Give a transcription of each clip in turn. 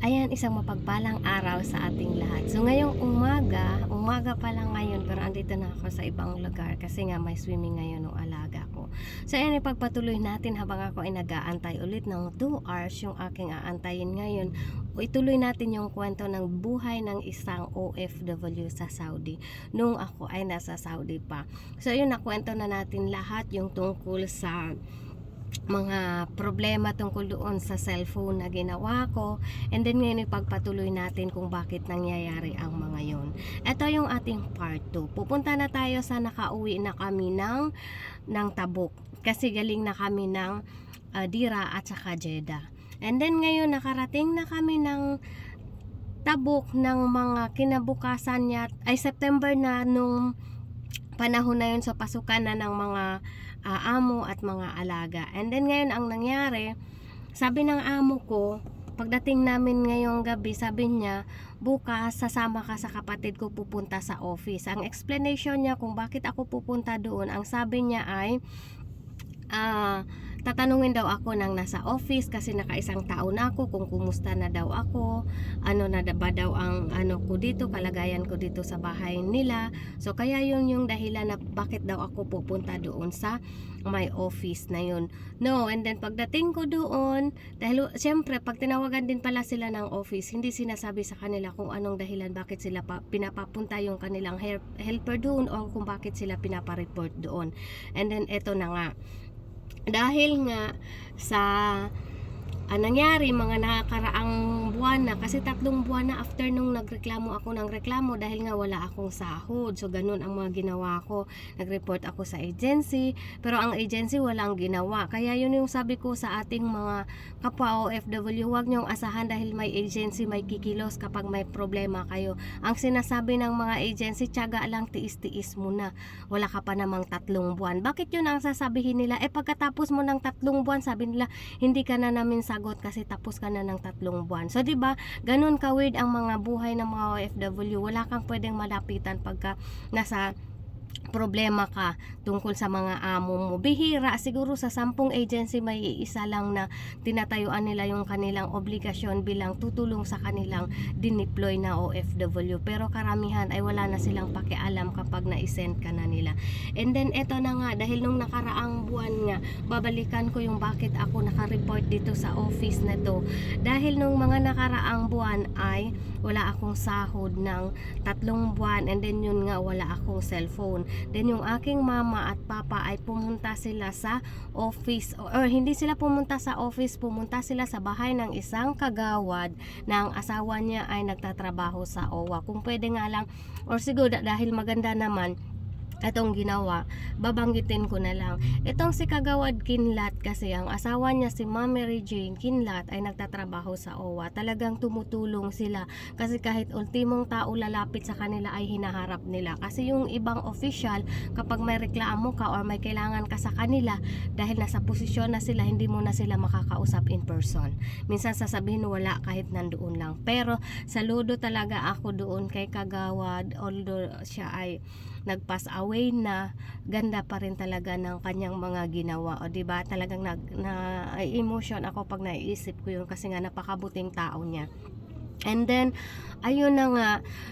Ayan, isang mapagpalang araw sa ating lahat. So ngayong umaga, umaga pa lang ngayon pero andito na ako sa ibang lugar kasi nga may swimming ngayon ng alaga ko. So ayan, ipagpatuloy natin habang ako ay nag-aantay ulit ng 2 hours yung aking aantayin ngayon. Ituloy natin yung kwento ng buhay ng isang OFW sa Saudi nung ako ay nasa Saudi pa. So yun, nakwento na natin lahat yung tungkol sa mga problema tungkol doon sa cellphone na ginawa ko and then ngayon ipagpatuloy natin kung bakit nangyayari ang mga yon. Ito yung ating part 2. Pupunta na tayo sa nakauwi na kami ng, ng Tabuk kasi galing na kami ng uh, Dira at saka Jeddah. And then ngayon nakarating na kami ng Tabuk ng mga kinabukasan niya ay September na nung panahon na yun sa pasukan na ng mga uh, amo at mga alaga. And then ngayon ang nangyari, sabi ng amo ko, pagdating namin ngayong gabi, sabi niya, bukas sasama ka sa kapatid ko pupunta sa office. Ang explanation niya kung bakit ako pupunta doon, ang sabi niya ay, ah, tatanungin daw ako nang nasa office kasi nakaisang taon na ako kung kumusta na daw ako. Ano na ba daw ang ano ko dito kalagayan ko dito sa bahay nila. So kaya yun yung dahilan na bakit daw ako pupunta doon sa my office na yun. No and then pagdating ko doon dahil siyempre pag tinawagan din pala sila ng office hindi sinasabi sa kanila kung anong dahilan bakit sila pa, pinapapunta yung kanilang help, helper doon o kung bakit sila pinapareport doon. And then eto na nga dahil nga sa ah, nangyari mga nakakaraang buwan na kasi tatlong buwan na after nung nagreklamo ako ng reklamo dahil nga wala akong sahod. So ganun ang mga ginawa ko. Nagreport ako sa agency pero ang agency walang ginawa. Kaya yun yung sabi ko sa ating mga kapwa OFW huwag niyong asahan dahil may agency may kikilos kapag may problema kayo. Ang sinasabi ng mga agency tiyaga lang tiis-tiis muna wala ka pa namang tatlong buwan. Bakit yun ang sasabihin nila? Eh pagkatapos mo ng tatlong buwan sabi nila hindi ka na namin sagot kasi tapos ka na ng tatlong buwan. So, di ba ganun ka-weird ang mga buhay ng mga OFW. Wala kang pwedeng malapitan pagka nasa problema ka tungkol sa mga amo mo. Bihira, siguro sa sampung agency may isa lang na tinatayuan nila yung kanilang obligasyon bilang tutulong sa kanilang dineploy na OFW. Pero karamihan ay wala na silang pakialam kapag na-send ka na nila. And then eto na nga, dahil nung nakaraang buwan nga, babalikan ko yung bakit ako nakareport dito sa office na to. Dahil nung mga nakaraang buwan ay wala akong sahod ng tatlong buwan and then yun nga wala akong cellphone. Then yung aking mama at papa ay pumunta sila sa office or hindi sila pumunta sa office, pumunta sila sa bahay ng isang kagawad na ang asawa niya ay nagtatrabaho sa OWA. Kung pwede nga lang or siguro dahil maganda naman itong ginawa, babanggitin ko na lang. Itong si Kagawad Kinlat kasi ang asawa niya si Ma'am Mary Jane Kinlat ay nagtatrabaho sa OWA. Talagang tumutulong sila kasi kahit ultimong tao lalapit sa kanila ay hinaharap nila. Kasi yung ibang official, kapag may reklamo ka or may kailangan ka sa kanila, dahil nasa posisyon na sila, hindi mo na sila makakausap in person. Minsan sasabihin wala kahit nandoon lang. Pero saludo talaga ako doon kay Kagawad, although siya ay nagpass away na ganda pa rin talaga ng kanyang mga ginawa. O di ba? Talagang nag na emotion ako pag naiisip ko yun kasi nga napakabuting tao niya. And then, ayun na nga,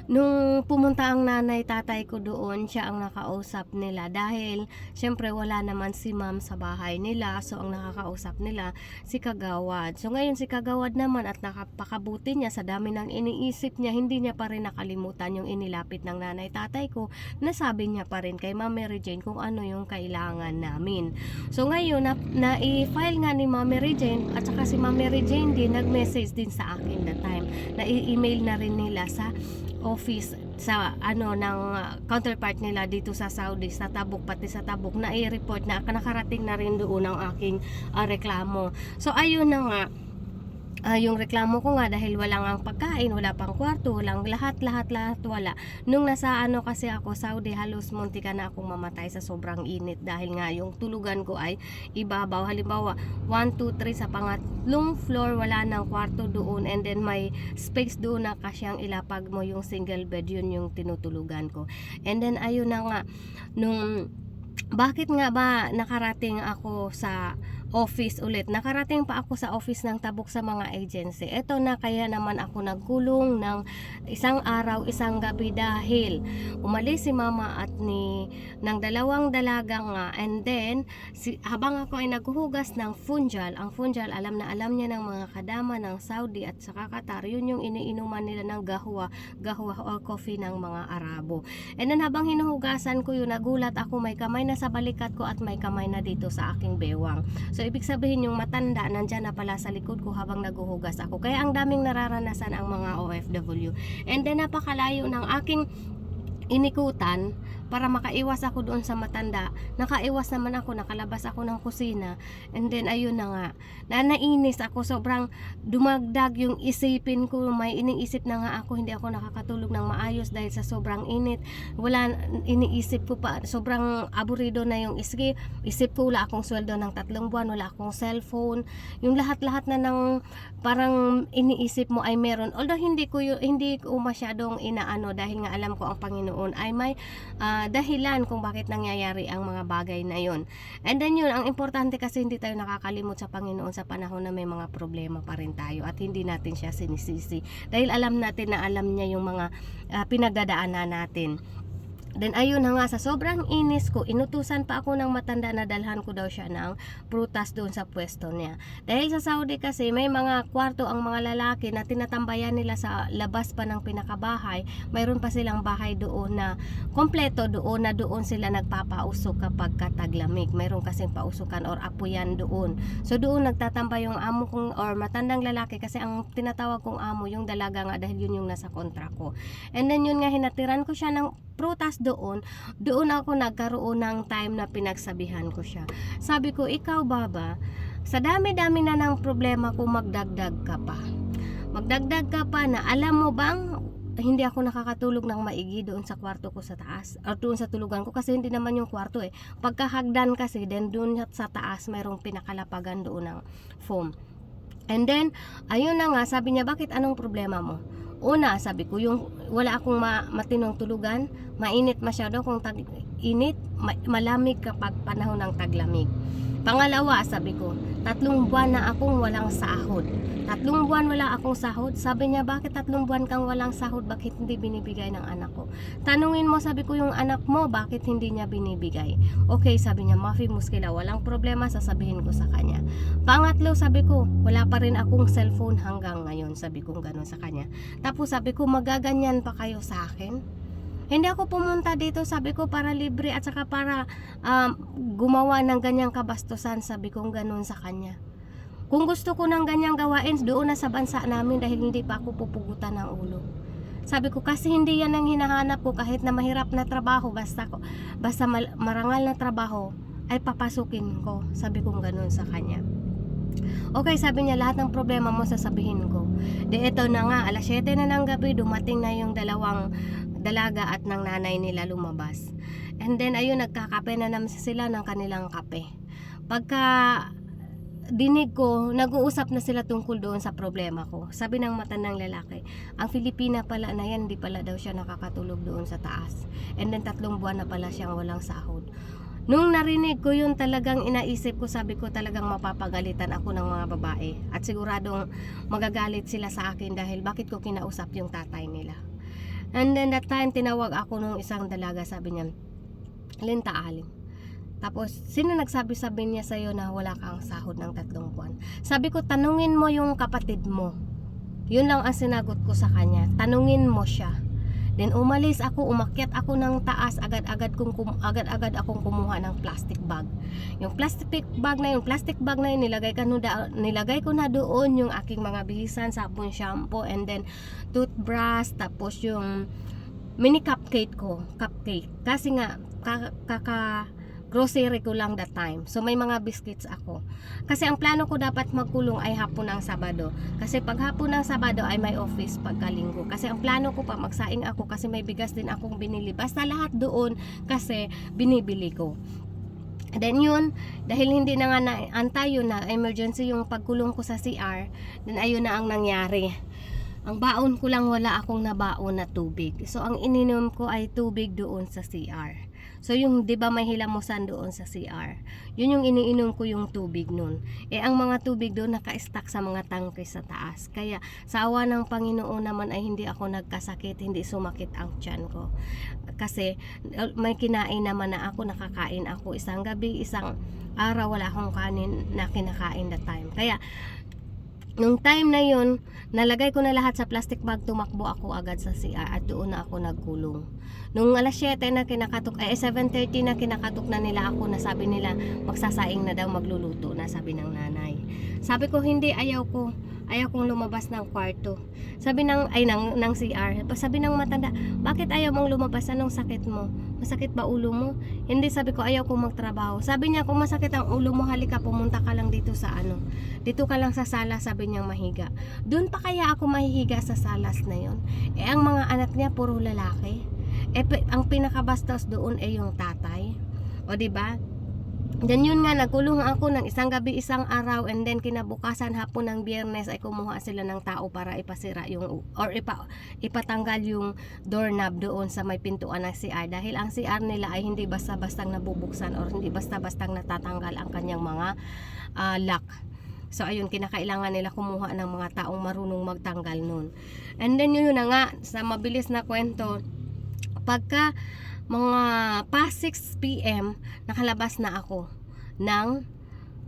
nung pumunta ang nanay tatay ko doon, siya ang nakausap nila dahil syempre wala naman si ma'am sa bahay nila, so ang nakakausap nila si Kagawad. So ngayon si Kagawad naman at nakapakabuti niya sa dami ng iniisip niya, hindi niya pa rin nakalimutan yung inilapit ng nanay tatay ko, nasabi niya pa rin kay Ma'am Mary Jane kung ano yung kailangan namin. So ngayon, na, na-file nga ni Ma'am Mary Jane at saka si Ma'am Mary Jane din, nag-message din sa akin that time na i-email na rin nila sa office sa ano ng counterpart nila dito sa Saudi sa Tabuk pati sa Tabuk na i-report na nakarating na rin doon ang aking uh, reklamo. So ayun na nga Ah, yung reklamo ko nga dahil wala nga pagkain, wala pang kwarto, walang lahat, lahat, lahat, wala. Nung nasa ano kasi ako, Saudi, halos munti ka na akong mamatay sa sobrang init dahil nga yung tulugan ko ay ibabaw. Halimbawa, 1, 2, 3 sa pangatlong floor, wala nang kwarto doon and then may space doon na kasyang ilapag mo yung single bed, yun yung tinutulugan ko. And then ayun na nga, nung bakit nga ba nakarating ako sa office ulit. Nakarating pa ako sa office ng tabok sa mga agency. Ito na kaya naman ako nagkulong ng isang araw, isang gabi dahil umalis si mama at ni ng dalawang dalaga nga and then si, habang ako ay naghuhugas ng fungal, ang fungal alam na alam niya ng mga kadama ng Saudi at saka Qatar, yun yung iniinuman nila ng gahwa, gahwa or coffee ng mga Arabo. And then habang hinuhugasan ko yun, nagulat ako may kamay na sa balikat ko at may kamay na dito sa aking bewang. So ibig sabihin yung matanda nandyan na pala sa likod ko habang naguhugas ako. Kaya ang daming nararanasan ang mga OFW. And then napakalayo ng aking inikutan para makaiwas ako doon sa matanda. Nakaiwas naman ako, nakalabas ako ng kusina. And then ayun na nga, na nainis ako, sobrang dumagdag yung isipin ko, may iniisip na nga ako, hindi ako nakakatulog ng maayos dahil sa sobrang init. Wala, iniisip ko pa, sobrang aburido na yung isip. Isip ko, wala akong sweldo ng tatlong buwan, wala akong cellphone. Yung lahat-lahat na ng parang iniisip mo ay meron. Although hindi ko, hindi ko masyadong inaano dahil nga alam ko ang Panginoon ay may ah, dahilan kung bakit nangyayari ang mga bagay na yon. And then yun, ang importante kasi hindi tayo nakakalimot sa Panginoon sa panahon na may mga problema pa rin tayo at hindi natin siya sinisisi. Dahil alam natin na alam niya yung mga ah, pinagdadaanan natin. Then ayun na nga sa sobrang inis ko, inutusan pa ako ng matanda na dalhan ko daw siya ng prutas doon sa pwesto niya. Dahil sa Saudi kasi may mga kwarto ang mga lalaki na tinatambayan nila sa labas pa ng pinakabahay. Mayroon pa silang bahay doon na kompleto doon na doon sila nagpapausok kapag kataglamig. Mayroon kasing pausukan or apuyan doon. So doon nagtatambay yung amo kong or matandang lalaki kasi ang tinatawag kong amo yung dalaga nga dahil yun yung nasa kontra ko. And then yun nga hinatiran ko siya ng prutas doon. Doon ako nagkaroon ng time na pinagsabihan ko siya. Sabi ko, ikaw baba, sa dami-dami na ng problema ko magdagdag ka pa. Magdagdag ka pa na alam mo bang hindi ako nakakatulog ng maigi doon sa kwarto ko sa taas or doon sa tulugan ko kasi hindi naman yung kwarto eh pagkahagdan kasi then doon sa taas mayroong pinakalapagan doon ng foam and then ayun na nga sabi niya bakit anong problema mo una sabi ko yung wala akong ma- matinong tulugan. Mainit masyado kung tag init ma- malamig kapag panahon ng taglamig. Pangalawa sabi ko tatlong buwan na akong walang sahod. Tatlong buwan wala akong sahod. Sabi niya bakit tatlong buwan kang walang sahod? Bakit hindi binibigay ng anak ko? Tanungin mo sabi ko yung anak mo bakit hindi niya binibigay? Okay sabi niya mafi muskila walang problema sasabihin ko sa kanya. Pangatlo sabi ko wala pa rin akong cellphone hanggang ngayon sabi ko ganun sa kanya. Tapos sabi ko magaganyan pa kayo sa akin? Hindi ako pumunta dito sabi ko para libre at saka para um, gumawa ng ganyang kabastusan sabi ko ganun sa kanya. Kung gusto ko ng ganyang gawain doon na sa bansa namin dahil hindi pa ako pupugutan ng ulo. Sabi ko kasi hindi yan ang hinahanap ko kahit na mahirap na trabaho basta ko basta marangal na trabaho ay papasukin ko. Sabi ko ganun sa kanya Okay, sabi niya lahat ng problema mo sasabihin ko. De ito na nga, alas 7 na ng gabi, dumating na yung dalawang dalaga at ng nanay nila lumabas. And then ayun, nagkakape na naman sila ng kanilang kape. Pagka dinig ko, nag-uusap na sila tungkol doon sa problema ko. Sabi ng matandang lalaki, ang Filipina pala na yan, di pala daw siya nakakatulog doon sa taas. And then tatlong buwan na pala siyang walang sahod. Nung narinig ko yun talagang inaisip ko, sabi ko talagang mapapagalitan ako ng mga babae. At siguradong magagalit sila sa akin dahil bakit ko kinausap yung tatay nila. And then that time, tinawag ako nung isang dalaga, sabi niya, Linta Aling. Tapos, sino nagsabi-sabi niya sa'yo na wala kang sahod ng tatlong buwan? Sabi ko, tanungin mo yung kapatid mo. Yun lang ang sinagot ko sa kanya. Tanungin mo siya. Then umalis ako, umakyat ako ng taas, agad-agad kong kum- agad-agad akong kumuha ng plastic bag. Yung plastic bag na yung plastic bag na yun nilagay ko na nilagay ko na doon yung aking mga bihisan, sabon, shampoo and then toothbrush tapos yung mini cupcake ko, cupcake. Kasi nga kaka, kaka grocery ko lang that time. So may mga biscuits ako. Kasi ang plano ko dapat magkulong ay hapon ng Sabado. Kasi pag hapon ng Sabado ay may office pagkalinggo. Kasi ang plano ko pa magsaing ako kasi may bigas din akong binili. Basta lahat doon kasi binibili ko. Then yun, dahil hindi na nga naantay yun na emergency yung pagkulong ko sa CR, then ayun na ang nangyari. Ang baon ko lang wala akong nabaon na tubig. So ang ininom ko ay tubig doon sa CR. So yung 'di ba may hilamusan doon sa CR. Yun yung iniinom ko yung tubig noon. Eh ang mga tubig doon naka-stack sa mga tangke sa taas. Kaya sa awa ng Panginoon naman ay hindi ako nagkasakit, hindi sumakit ang tiyan ko. Kasi may kinain naman na ako, nakakain ako isang gabi, isang araw wala akong kanin na kinakain that time. Kaya Nung time na yun, nalagay ko na lahat sa plastic bag, tumakbo ako agad sa CR at doon na ako nagkulong. Nung alas 7 na kinakatok, eh 7.30 na kinakatok na nila ako na sabi nila magsasaing na daw magluluto na sabi ng nanay. Sabi ko hindi, ayaw ko. Ayaw kong lumabas ng kwarto. Sabi ng, ay ng, ng CR, sabi ng matanda, bakit ayaw mong lumabas? Anong sakit mo? Masakit ba ulo mo? Hindi, sabi ko ayaw kong magtrabaho. Sabi niya, kung masakit ang ulo mo, halika, pumunta ka lang dito sa ano. Dito ka lang sa sala, sabi niyang mahiga. Doon pa kaya ako mahihiga sa salas na yon? Eh, ang mga anak niya, puro lalaki. Eh, ang pinakabastos doon ay yung tatay. O, di ba? Then yun nga, nagkulong ako ng isang gabi, isang araw, and then kinabukasan hapon ng biyernes ay kumuha sila ng tao para ipasira yung, or ipa, ipatanggal yung doorknob doon sa may pintuan ng CR. Dahil ang CR nila ay hindi basta-bastang nabubuksan or hindi basta-bastang natatanggal ang kanyang mga ah, lock. So ayun, kinakailangan nila kumuha ng mga taong marunong magtanggal nun. And then yun na nga, sa mabilis na kwento, pagka mga past 6 p.m. nakalabas na ako ng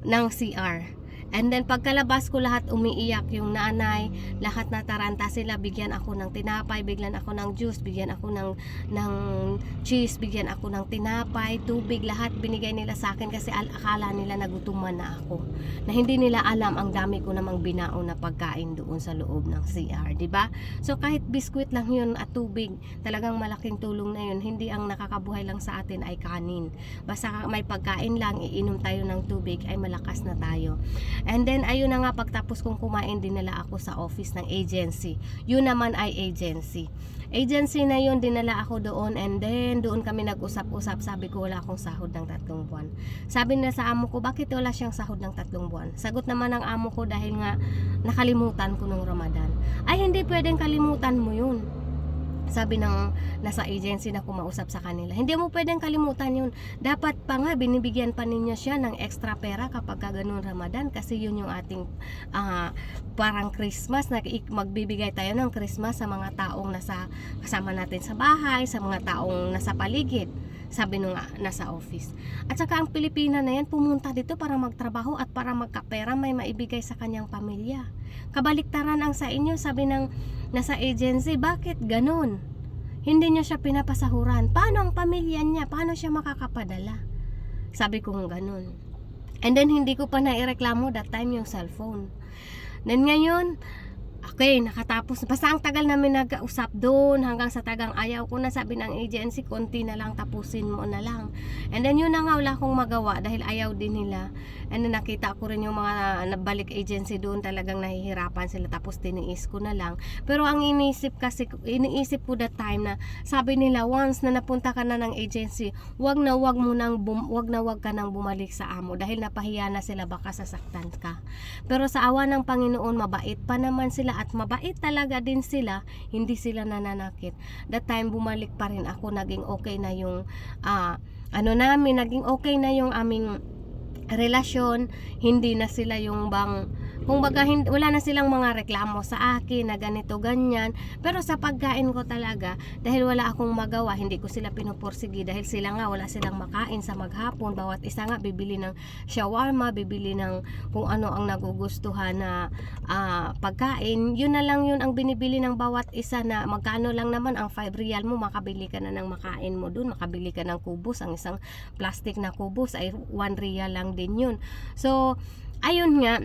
ng CR. And then pagkalabas ko lahat umiiyak yung nanay, lahat na taranta sila, bigyan ako ng tinapay, bigyan ako ng juice, bigyan ako ng ng cheese, bigyan ako ng tinapay, tubig, lahat binigay nila sa akin kasi al- akala nila nagutuman na ako. Na hindi nila alam ang dami ko namang binaon na pagkain doon sa loob ng CR, di ba? So kahit biskwit lang yun at tubig, talagang malaking tulong na yun. Hindi ang nakakabuhay lang sa atin ay kanin. Basta may pagkain lang, iinom tayo ng tubig, ay malakas na tayo. And then, ayun na nga, pagtapos kong kumain, dinala ako sa office ng agency. Yun naman ay agency. Agency na yun, dinala ako doon and then doon kami nag-usap-usap. Sabi ko, wala akong sahod ng tatlong buwan. Sabi na sa amo ko, bakit wala siyang sahod ng tatlong buwan? Sagot naman ng amo ko dahil nga nakalimutan ko nung Ramadan. Ay, hindi pwedeng kalimutan mo yun sabi ng nasa agency na kumausap sa kanila. Hindi mo pwedeng kalimutan yun. Dapat pa nga, binibigyan pa ninyo siya ng extra pera kapag ka ganun Ramadan kasi yun yung ating ah, parang Christmas na magbibigay tayo ng Christmas sa mga taong nasa kasama natin sa bahay, sa mga taong nasa paligid sabi nung nasa office. At saka ang Pilipina na yan pumunta dito para magtrabaho at para magkapera may maibigay sa kanyang pamilya. Kabaliktaran ang sa inyo, sabi ng nasa agency, bakit ganun? Hindi niya siya pinapasahuran. Paano ang pamilya niya? Paano siya makakapadala? Sabi ko ganun. And then hindi ko pa naireklamo that time yung cellphone. Then ngayon, okay, nakatapos. Basta ang tagal namin nag-usap doon hanggang sa tagang ayaw ko na sabi ng agency, konti na lang, tapusin mo na lang. And then yun na nga, wala akong magawa dahil ayaw din nila. And then nakita ko rin yung mga nabalik agency doon talagang nahihirapan sila tapos tiniis ko na lang. Pero ang iniisip kasi, iniisip ko that time na sabi nila once na napunta ka na ng agency, wag na wag mo nang bum, wag na wag ka nang bumalik sa amo dahil napahiya na sila baka sasaktan ka. Pero sa awa ng Panginoon, mabait pa naman sila at mabait talaga din sila, hindi sila nananakit. That time bumalik pa rin ako, naging okay na yung ah, ano namin, naging okay na yung aming relasyon, hindi na sila yung bang kung baga wala na silang mga reklamo sa akin na ganito ganyan. Pero sa pagkain ko talaga dahil wala akong magawa hindi ko sila pinupursigi dahil sila nga wala silang makain sa maghapon. Bawat isa nga bibili ng shawarma bibili ng kung ano ang nagugustuhan na ah, pagkain. Yun na lang yun ang binibili ng bawat isa na magkano lang naman ang 5 real mo makabili ka na ng makain mo dun. Makabili ka ng kubos ang isang plastic na kubos ay 1 real lang din yun. So ayun nga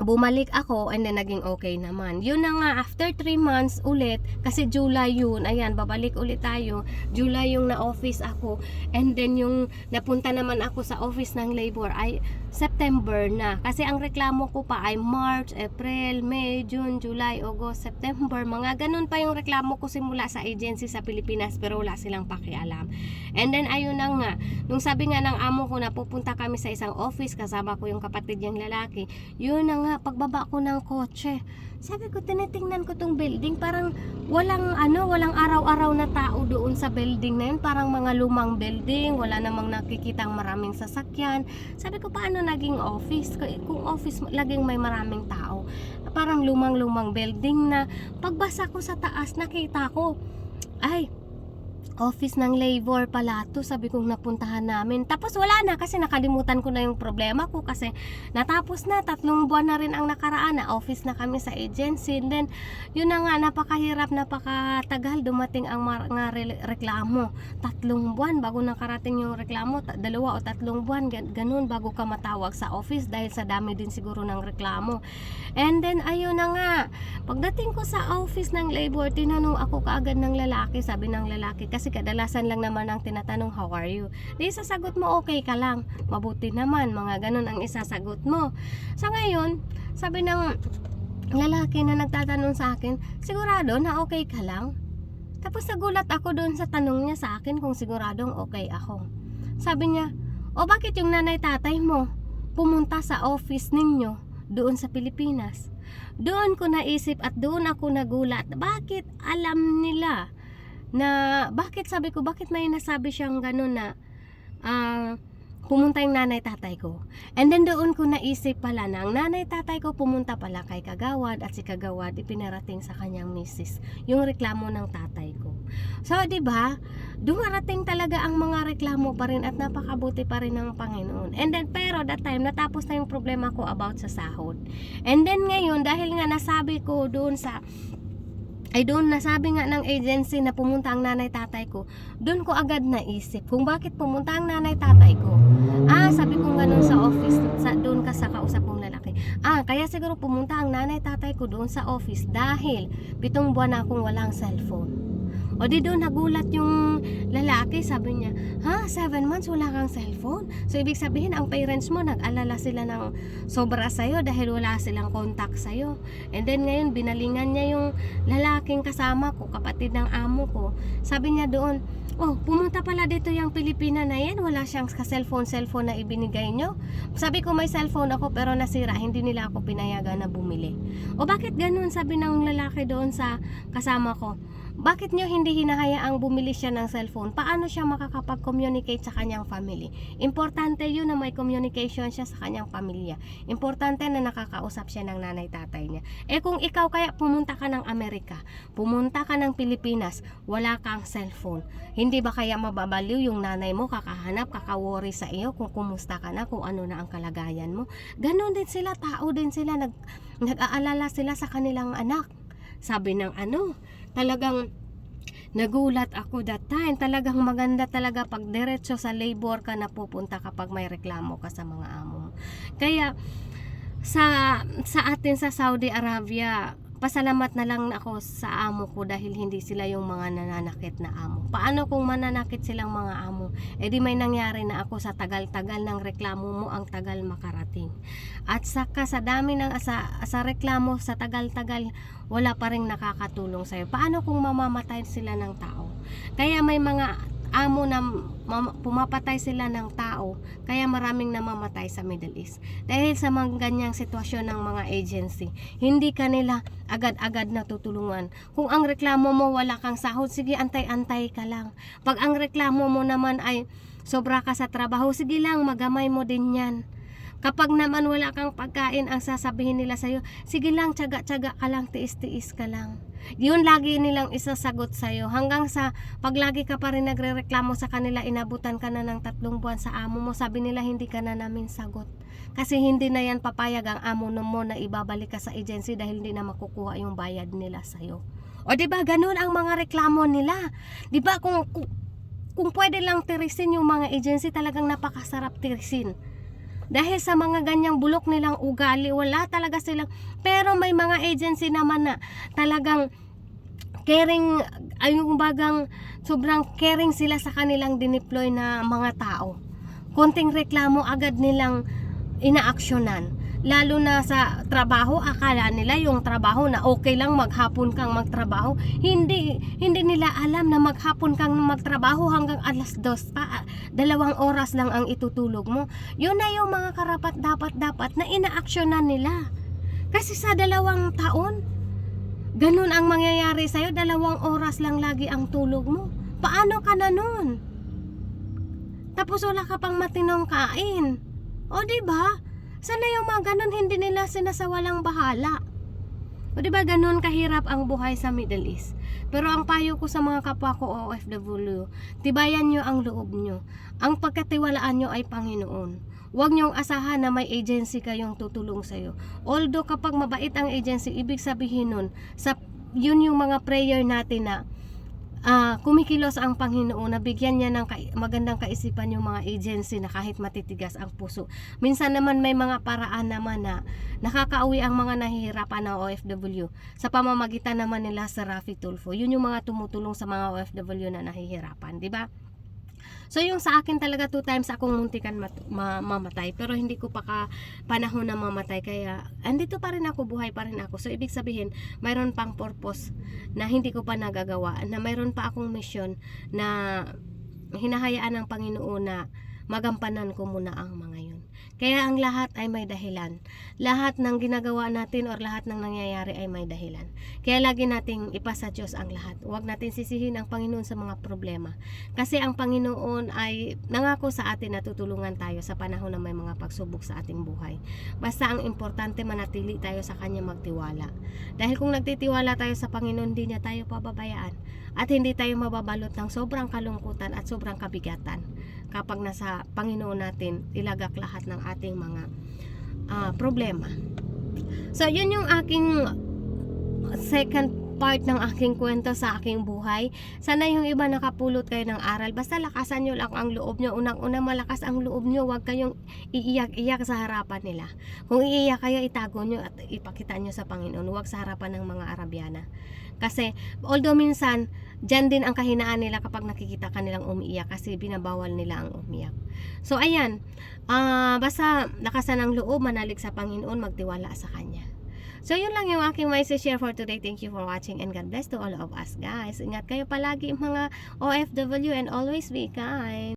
bumalik ako and then naging okay naman. Yun na nga, after 3 months ulit, kasi July yun, ayan, babalik ulit tayo. July yung na-office ako. And then yung napunta naman ako sa office ng labor ay September na. Kasi ang reklamo ko pa ay March, April, May, June, July, August, September. Mga ganun pa yung reklamo ko simula sa agency sa Pilipinas pero wala silang pakialam. And then ayun na nga, nung sabi nga ng amo ko na pupunta kami sa isang office kasama ko yung kapatid niyang lalaki, yun na nga, pagbaba ko ng kotse, Sabi ko, tinitingnan ko tong building, parang walang ano, walang araw-araw na tao doon sa building na yun. Parang mga lumang building, wala namang nakikitang maraming sasakyan. Sabi ko, paano naging office? Kung office, laging may maraming tao. Parang lumang-lumang building na pagbasa ko sa taas, nakita ko, ay, office ng labor pala to sabi kong napuntahan namin. Tapos wala na kasi nakalimutan ko na yung problema ko kasi natapos na tatlong buwan na rin ang nakaraan na office na kami sa agency. And then yun na nga napakahirap napakatagal dumating ang mga re- reklamo. Tatlong buwan bago nakarating yung reklamo dalawa o tatlong buwan gan- ganun bago ka matawag sa office dahil sa dami din siguro ng reklamo. And then ayun na nga pagdating ko sa office ng labor tinanong ako kaagad ng lalaki sabi ng lalaki kasi kadalasan lang naman ang tinatanong how are you? Di sasagot mo okay ka lang. Mabuti naman mga ganun ang isasagot mo. Sa ngayon sabi ng lalaki na nagtatanong sa akin sigurado na okay ka lang? Tapos nagulat ako doon sa tanong niya sa akin kung siguradong okay ako. Sabi niya o bakit yung nanay tatay mo pumunta sa office ninyo doon sa Pilipinas? Doon ko naisip at doon ako nagulat. Bakit alam nila na bakit sabi ko bakit may nasabi siyang ganun na ah, pumunta yung nanay tatay ko? And then doon ko naisip pala na ang nanay tatay ko pumunta pala kay Kagawad at si Kagawad ipinarating sa kanyang misis yung reklamo ng tatay ko. So di ba dumarating talaga ang mga reklamo pa rin at napakabuti pa rin ng Panginoon. And then pero that time natapos na yung problema ko about sa sahod. And then ngayon dahil nga nasabi ko doon sa ay doon nasabi nga ng agency na pumunta ang nanay tatay ko. Doon ko agad naisip kung bakit pumunta ang nanay tatay ko. Ah sabi ko ganun sa office sa doon ka sa kausap kong lalaki. Ah kaya siguro pumunta ang nanay tatay ko doon sa office dahil pitong buwan na akong walang cellphone o di doon nagulat yung lalaki. Sabi niya ha 7 months wala kang cellphone? So ibig sabihin ang parents mo nag-alala sila ng sobra sa'yo dahil wala silang contact sa'yo. And then ngayon binalingan niya yung lalaking kasama ko, kapatid ng amo ko. Sabi niya doon, oh, pumunta pala dito yung Pilipina na yan, wala siyang ka-cellphone, cellphone na ibinigay nyo. Sabi ko may cellphone ako pero nasira, hindi nila ako pinayagan na bumili. O bakit ganun, sabi ng lalaki doon sa kasama ko, bakit nyo hindi hinahayaang bumili siya ng cellphone? Paano siya makakapag-communicate sa kanyang family? Importante yun na may communication siya sa kanyang pamilya. Importante na nakakausap siya ng nanay-tatay niya. Eh kung ikaw kaya pumunta ka ng Amerika, pumunta ka ng Pilipinas, wala kang cellphone. Hindi ba kaya mababaliw yung nanay mo, kakahanap, kakawori sa iyo kung kumusta ka na, kung ano na ang kalagayan mo? Ganon din sila, tao din sila, nag, nag-aalala sila sa kanilang anak. Sabi ng ano, talagang nagulat ako that time. Talagang maganda talaga pag diretso sa labor ka na pupunta kapag may reklamo ka sa mga amo mo. Kaya sa sa atin sa Saudi Arabia, pasalamat na lang ako sa amo ko dahil hindi sila yung mga nananakit na amo. Paano kung mananakit silang mga amo? E di may nangyari na ako sa tagal-tagal ng reklamo mo ang tagal makarating. At saka sa dami ng sa, sa reklamo sa tagal-tagal wala pa rin nakakatulong sa'yo. Paano kung mamamatay sila ng tao? Kaya may mga amo na pumapatay sila ng tao kaya maraming namamatay sa Middle East. Dahil sa mga ganyang sitwasyon ng mga agency hindi kanila agad-agad natutulungan. Kung ang reklamo mo wala kang sahod sige antay-antay ka lang. Pag ang reklamo mo naman ay sobra ka sa trabaho sige lang magamay mo din yan Kapag naman wala kang pagkain, ang sasabihin nila sa'yo, sige lang, tsaga-tsaga ka lang, tiis-tiis ka lang. Yun lagi nilang isasagot sa'yo. Hanggang sa pag lagi ka pa rin nagre-reklamo sa kanila, inabutan ka na ng tatlong buwan sa amo mo, sabi nila hindi ka na namin sagot. Kasi hindi na yan papayag ang amo mo na ibabalik ka sa agency dahil hindi na makukuha yung bayad nila sa'yo. O di ba ganun ang mga reklamo nila? Di ba kung, kung kung pwede lang tirisin yung mga agency talagang napakasarap tirisin. Dahil sa mga ganyang bulok nilang ugali, wala talaga silang... Pero may mga agency naman na talagang caring, ay yung bagang sobrang caring sila sa kanilang dineploy na mga tao. Konting reklamo agad nilang inaaksyonan. Lalo na sa trabaho, akala nila yung trabaho na okay lang maghapon kang magtrabaho. Hindi, hindi nila alam na maghapon kang magtrabaho hanggang alas dos pa. Dalawang oras lang ang itutulog mo. Yun na yung mga karapat dapat dapat na inaaksyonan nila. Kasi sa dalawang taon, ganun ang mangyayari sa'yo, dalawang oras lang lagi ang tulog mo. Paano ka na nun? Tapos wala ka pang matinong kain. O di ba? Sana yung mga ganun hindi nila sinasawalang bahala. O di ba ganun kahirap ang buhay sa Middle East? Pero ang payo ko sa mga kapwa ko OFW, tibayan nyo ang loob nyo. Ang pagkatiwalaan nyo ay Panginoon. Huwag nyong asahan na may agency kayong tutulong sa'yo. Although kapag mabait ang agency, ibig sabihin nun, sa, yun yung mga prayer natin na ah, kumikilos ang Panginoon na bigyan niya ng magandang kaisipan yung mga agency na kahit matitigas ang puso. Minsan naman may mga paraan naman na nakakauwi ang mga nahihirapan na OFW sa pamamagitan naman nila sa Rafi Tulfo. Yun yung mga tumutulong sa mga OFW na nahihirapan, di ba? So yung sa akin talaga two times akong muntikan mat- ma- mamatay pero hindi ko pa ka panahon na mamatay kaya andito pa rin ako buhay pa rin ako. So ibig sabihin mayroon pang purpose na hindi ko pa nagagawa na mayroon pa akong mission na hinahayaan ng Panginoon na magampanan ko muna ang mga yun. Kaya ang lahat ay may dahilan. Lahat ng ginagawa natin or lahat ng nangyayari ay may dahilan. Kaya lagi nating ipasa Diyos ang lahat. Huwag natin sisihin ang Panginoon sa mga problema. Kasi ang Panginoon ay nangako sa atin na tutulungan tayo sa panahon na may mga pagsubok sa ating buhay. Basta ang importante manatili tayo sa Kanya magtiwala. Dahil kung nagtitiwala tayo sa Panginoon, hindi niya tayo pababayaan. At hindi tayo mababalot ng sobrang kalungkutan at sobrang kabigatan kapag nasa Panginoon natin ilagak lahat ng ating mga ah, problema. So, yun yung aking second part ng aking kwento sa aking buhay. Sana yung iba nakapulot kayo ng aral. Basta lakasan nyo lang ang loob nyo. Unang-una malakas ang loob nyo. Huwag kayong iiyak-iyak sa harapan nila. Kung iiyak kayo, itago nyo at ipakita nyo sa Panginoon. Huwag sa harapan ng mga Arabiana. Kasi, although minsan, dyan din ang kahinaan nila kapag nakikita ka nilang umiiyak kasi binabawal nila ang umiyak. So, ayan. Ah, basta lakasan ang loob, manalig sa Panginoon, magtiwala sa Kanya. So, yun lang yung aking may share for today. Thank you for watching and God bless to all of us, guys. Ingat kayo palagi mga OFW and always be kind.